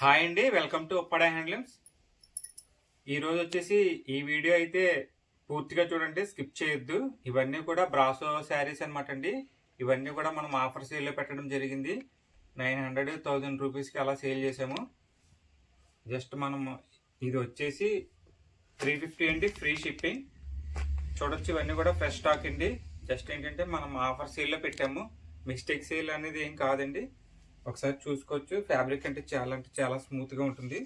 Hi అండి welcome to Uppada handlooms. ఈరోజు వచ్చేసి ఈ వీడియో అయితే పూర్తిగా చూడండి స్కిప్ చేయొద్దు. ఇవన్నీ కూడా బ్రాసో శారీస్ అనమాట అండి. ఇవన్నీ కూడా మనం ఆఫర్ సేల్లో పెట్టడం జరిగింది. నైన్ హండ్రెడ్ థౌజండ్ రూపీస్కి అలా సేల్ చేసాము జస్ట్ మనం ఇది వచ్చేసి త్రీ ఫిఫ్టీ అండి ఫ్రీ షిప్పింగ్. చూడొచ్చు ఇవన్నీ కూడా ఫ్రెష్ స్టాక్ అండి. జస్ట్ ఏంటంటే మనం ఆఫర్ సేల్లో పెట్టాము. మిస్టేక్ సేల్ అనేది ఏం కాదండి. ఒకసారి చూసుకోవచ్చు. ఫ్యాబ్రిక్ అంటే చాలా అంటే చాలా స్మూత్గా ఉంటుంది.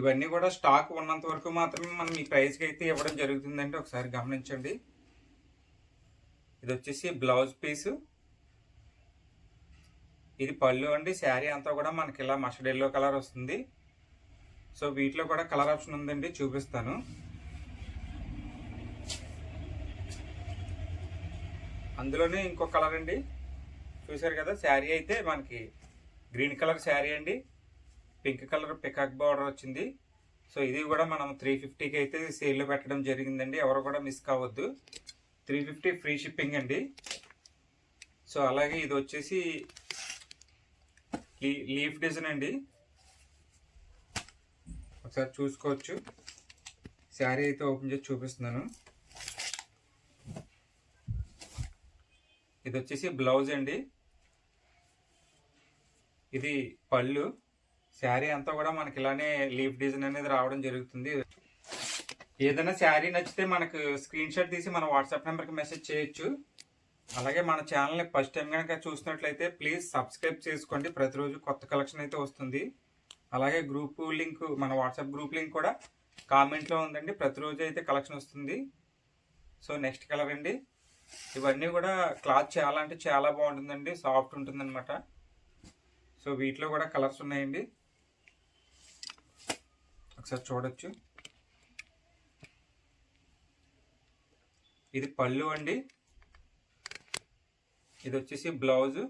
ఇవన్నీ కూడా స్టాక్ ఉన్నంత వరకు మాత్రమే మనం ఈ ప్రైస్కి అయితే ఇవ్వడం జరుగుతుందండి ఒకసారి గమనించండి. ఇది వచ్చేసి బ్లౌజ్ పీసు. ఇది పళ్ళు అండి. శారీ అంతా కూడా మనకి ఇలా మస్టర్డ్ ఎల్లో కలర్ వస్తుంది. సో వీటిలో కూడా కలర్ ఆప్షన్ ఉందండి. చూపిస్తాను. అందులోనే ఇంకో కలర్ అండి. చూసారు కదా శారీ అయితే మనకి గ్రీన్ కలర్ శారీ అండి. పింక్ కలర్ పికాక్ బార్డర్ వచ్చింది. సో ఇది కూడా మనం త్రీ ఫిఫ్టీకి అయితే సేల్లో పెట్టడం జరిగిందండి. ఎవరు కూడా మిస్ కావద్దు. త్రీ ఫిఫ్టీ ఫ్రీ షిప్పింగ్ అండి. సో అలాగే ఇది వచ్చేసి లీఫ్ డిజైన్ అండి. ఒకసారి చూసుకోవచ్చు. శారీ అయితే ఓపెన్ చేసి చూపిస్తున్నాను. ఇది వచ్చేసి బ్లౌజ్ అండి. ఇది పళ్ళు. శారీ అంతా కూడా మనకి ఇలానే లీఫ్ డిజైన్ అనేది రావడం జరుగుతుంది. ఏదైనా శారీ నచ్చితే మనకు స్క్రీన్ షాట్ తీసి మన వాట్సాప్ నెంబర్కి మెసేజ్ చేయొచ్చు. అలాగే మన ఛానల్ని ఫస్ట్ టైం కనుక చూసినట్లయితే ప్లీజ్ సబ్స్క్రైబ్ చేసుకోండి. ప్రతిరోజు కొత్త కలెక్షన్ అయితే వస్తుంది. అలాగే గ్రూప్ లింక్ మన వాట్సాప్ గ్రూప్ లింక్ కూడా కామెంట్లో ఉందండి. ప్రతిరోజు అయితే కలెక్షన్ వస్తుంది. సో నెక్స్ట్ కలర్ అండి. ఇవన్నీ కూడా క్లాత్ చాలా అంటే చాలా బాగుంటుందండి సాఫ్ట్ ఉంటుందన్నమాట. సో వీటిలో కూడా కలర్స్ ఉన్నాయండి. ఒకసారి చూడొచ్చు. ఇది పళ్ళు అండి. ఇది వచ్చేసి బ్లౌజు.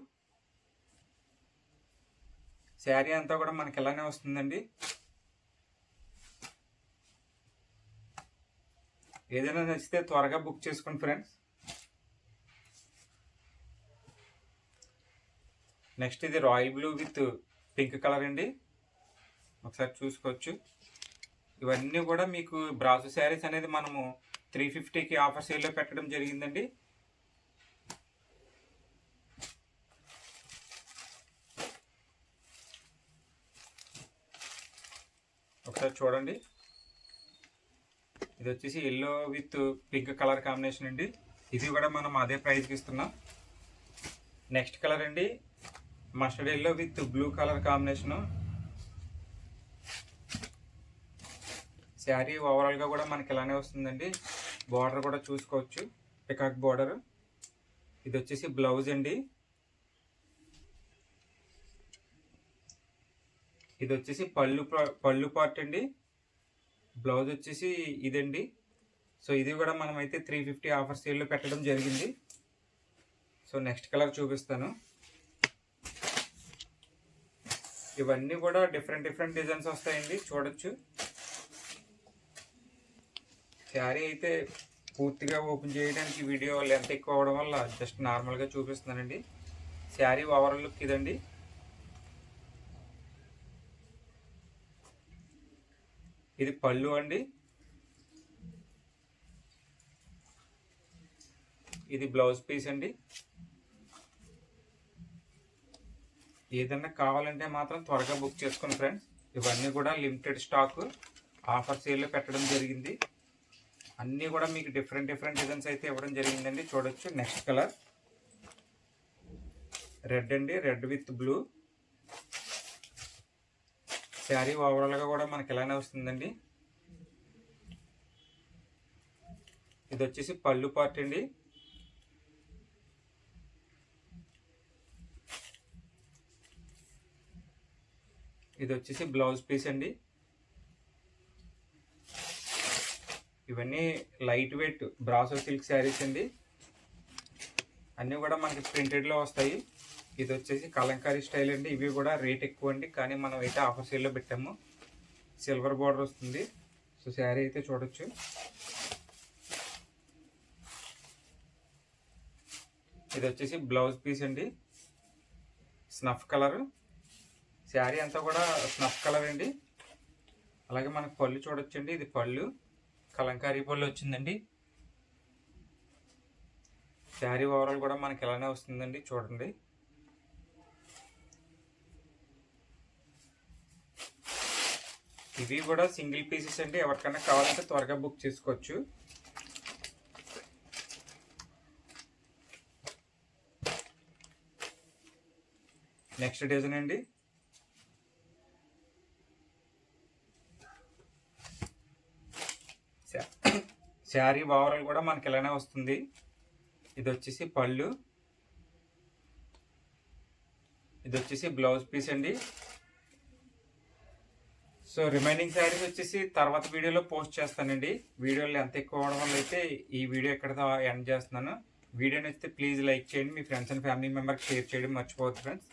శారీ అంతా కూడా మనకి ఇలానే వస్తుందండి. ఏదైనా నచ్చితే త్వరగా బుక్ చేసుకోండి ఫ్రెండ్స్. నెక్స్ట్ ఇది royal blue with pink colour అండి. ఒకసారి చూసుకోవచ్చు. ఇవన్నీ కూడా మీకు బ్రాసు శారీస్ అనేది మనము త్రీ ఫిఫ్టీకి ఆఫర్ సేల్లో పెట్టడం జరిగిందండి. ఒకసారి చూడండి. ఇది వచ్చేసి yellow with pink colour combination అండి. ఇది కూడా మనం అదే ప్రైస్కి ఇస్తున్నాం. నెక్స్ట్ కలర్ అండి. Mustard yellow with blue colour combination sari ఓవరాల్గా కూడా మనకి ఇలానే వస్తుందండి. బార్డర్ కూడా చూసుకోవచ్చు. పికాక్ బార్డర్ ఇది వచ్చేసి బ్లౌజ్ అండి. ఇది వచ్చేసి పళ్ళు పళ్ళు పార్ట్ అండి. బ్లౌజ్ వచ్చేసి ఇదండి. సో ఇది కూడా మనం అయితే త్రీ ఫిఫ్టీ ఆఫర్ సేల్లో పెట్టడం జరిగింది. సో నెక్స్ట్ కలర్ చూపిస్తాను. ఇవన్నీ కూడా డిఫరెంట్ డిఫరెంట్ డిజైన్స్ వస్తాయండి చూడొచ్చు. శారీ అయితే పూర్తిగా ఓపెన్ చేయడానికి వీడియో లెంత్ ఎక్కువ అవడం వల్ల జస్ట్ నార్మల్గా చూపిస్తున్నానండి. శారీ ఓవరాల్ లుక్ ఇదండి. ఇది పళ్ళు అండి. ఇది బ్లౌజ్ పీస్ అండి. ఏదైనా కావాలంటే మాత్రం త్వరగా బుక్ చేసుకోండి ఫ్రెండ్స్ ఇవన్నీ కూడా లిమిటెడ్ స్టాక్. ఆఫర్ సేల్లో పెట్టడం జరిగింది. అన్నీ కూడా మీకు డిఫరెంట్ డిఫరెంట్ డిజైన్స్ అయితే ఇవ్వడం జరిగిందండి. చూడొచ్చు నెక్స్ట్ కలర్. రెడ్ అండి రెడ్ విత్ బ్లూ. శారీ ఓవరాల్గా కూడా మనకి ఇలానే వస్తుందండి. ఇది వచ్చేసి పళ్ళు పార్ట్ అండి. ఇది వచ్చేసి బ్లౌజ్ పీస్ అండి. ఇవన్నీ light weight brasso silk saris అండి. అన్నీ కూడా మనకి ప్రింటెడ్లో వస్తాయి. ఇది వచ్చేసి కలంకారీ స్టైల్ అండి. ఇవి కూడా రేట్ ఎక్కువ అండి. కానీ మనం అయితే ఆఫర్ సేల్లో పెట్టాము. సిల్వర్ బార్డర్ వస్తుంది. సో శారీ అయితే చూడొచ్చు. ఇది వచ్చేసి బ్లౌజ్ పీస్ అండి. Snuff colour. శారీ అంతా కూడా స్నఫ్ కలర్ అండి. అలాగే మనకు పళ్ళు చూడొచ్చండి. ఇది పళ్ళు. కలంకారీ పళ్ళు వచ్చిందండి. శారీ ఓవరాల్ కూడా మనకి ఇలానే వస్తుందండి చూడండి. ఇవి కూడా సింగిల్ పీసెస్ అండి. ఎవరికైనా కావాలంటే త్వరగా బుక్ చేసుకోవచ్చు. నెక్స్ట్ డిజైన్ అండి. శారీ ఓవరాల్ కూడా మనకి ఇలానే వస్తుంది. ఇది వచ్చేసి పళ్ళు. ఇది వచ్చేసి బ్లౌజ్ పీస్ అండి. సో రిమైనింగ్ శారీస్ వచ్చేసి తర్వాత వీడియోలో పోస్ట్ చేస్తానండి. వీడియోలు ఎంత ఎక్కువ అవడం వల్ల అయితే ఈ వీడియో ఎక్కడితో ఎండ్ చేస్తున్నాను. వీడియో నచ్చితే ప్లీజ్ లైక్ చేయండి. మీ ఫ్రెండ్స్ అండ్ ఫ్యామిలీ మెంబర్కి షేర్ చేయడం మర్చిపోవద్దు ఫ్రెండ్స్.